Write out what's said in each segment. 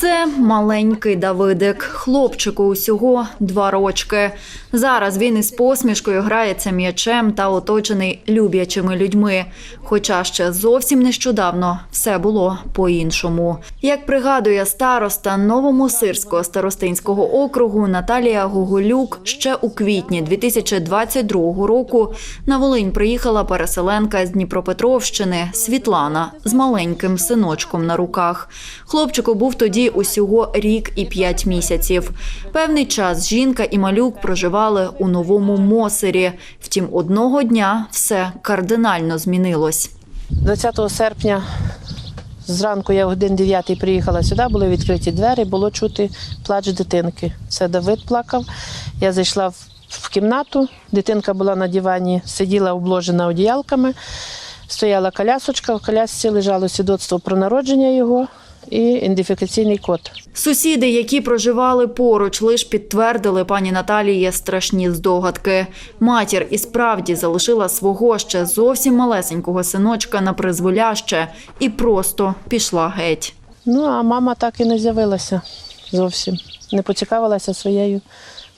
Це маленький Давидик, хлопчику усього два рочки. Зараз він із посмішкою грається м'ячем та оточений люблячими людьми. Хоча ще зовсім нещодавно все було по-іншому. Як пригадує староста Новомосирського старостинського округу Наталія Гоголюк, ще у квітні 2022 року на Волинь приїхала переселенка з Дніпропетровщини Світлана з маленьким синочком на руках. Хлопчику був тоді усього рік і п'ять місяців. Певний час жінка і малюк проживали у новому Мосирі. Втім, одного дня все кардинально змінилось. 20 серпня зранку я годин 9 приїхала сюди, були відкриті двері, було чути плач дитинки. Це Давид плакав. Я зайшла в, в кімнату, дитинка була на дивані, сиділа обложена одіялками, стояла колясочка, в колясці лежало свідоцтво про народження його і ідентифікаційний код. Сусіди, які проживали поруч, лиш підтвердили пані Наталії страшні здогадки. Матір і справді залишила свого ще зовсім малесенького синочка на призволяще і просто пішла геть. Ну, а мама так і не з'явилася зовсім, не поцікавилася своєю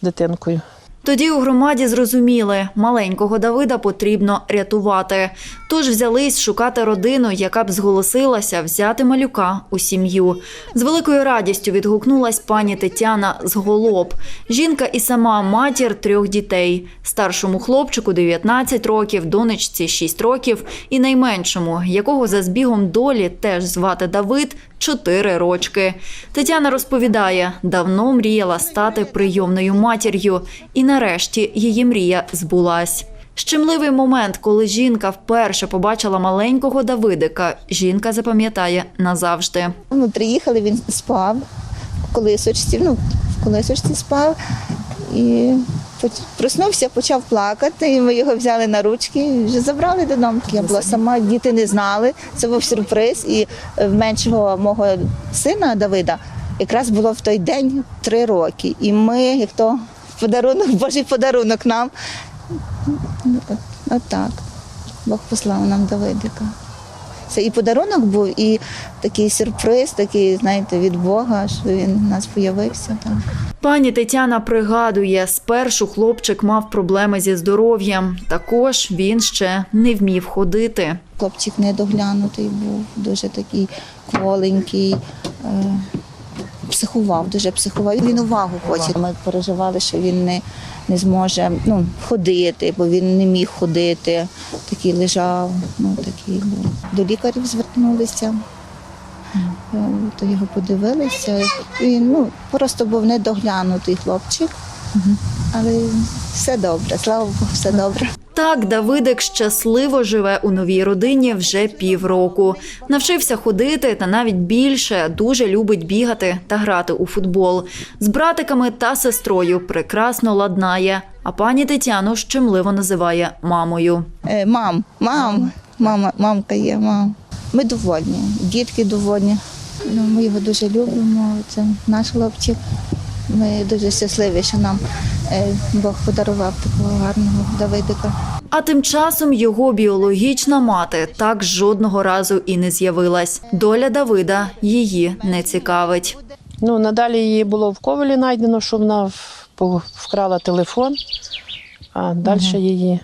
дитинкою. Тоді у громаді зрозуміли, маленького Давида потрібно рятувати. Тож взялись шукати родину, яка б зголосилася взяти малюка у сім'ю. З великою радістю відгукнулась пані Тетяна з Голоб. Жінка і сама матір трьох дітей. Старшому хлопчику 19 років, донечці 6 років і найменшому, якого за збігом долі теж звати Давид, 4 рочки. Тетяна розповідає, давно мріяла стати прийомною матір'ю, і нарешті її мрія збулась. Щемливий момент, коли жінка вперше побачила маленького Давидика, жінка запам'ятає назавжди. Ми приїхали, він спав в колисочці, ну, в колисочці спав. І проснувся, почав плакати, і ми його взяли на ручки і вже забрали додому. Я була сама, діти не знали. Це був сюрприз. І в меншого мого сина Давида якраз було в той день три роки. І ми, як то подарунок, Божий подарунок нам. От, от так. Бог послав нам Давидика. Це і подарунок був, і такий сюрприз, такий, знаєте, від Бога, що він у нас з'явився. Пані Тетяна пригадує, спершу хлопчик мав проблеми зі здоров'ям. Також він ще не вмів ходити. Хлопчик недоглянутий був, дуже такий кволенький, е, психував, дуже психував. Він увагу хоче. Ми переживали, що він не, не зможе ну, ходити, бо він не міг ходити. Такий лежав, ну такий був. До лікарів звернулися. Е, То його подивилися. Він ну, просто був недоглянутий хлопчик. Але все добре, слава Богу, все добре. Так, Давидик щасливо живе у новій родині вже півроку. Навчився ходити та навіть більше дуже любить бігати та грати у футбол. З братиками та сестрою прекрасно ладнає. А пані Тетяну щемливо називає мамою. Е, Мам, мам, мама, мамка є, мам. Ми довольні, дітки довольні. Ну, ми його дуже любимо. Це наш хлопчик. Ми дуже щасливі, що нам е, Бог подарував такого гарного Давидика. А тим часом його біологічна мати так жодного разу і не з'явилась. Доля Давида її не цікавить. Ну, надалі її було в ковалі знайдено, що вона вкрала телефон, а далі її.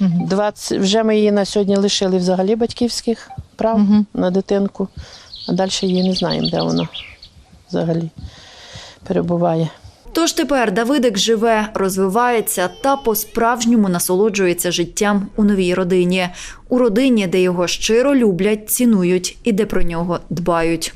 20, вже ми її на сьогодні лишили взагалі батьківських прав на дитинку, а далі її не знаємо, де вона взагалі перебуває. Тож тепер Давидик живе, розвивається та по-справжньому насолоджується життям у новій родині, у родині, де його щиро люблять, цінують і де про нього дбають.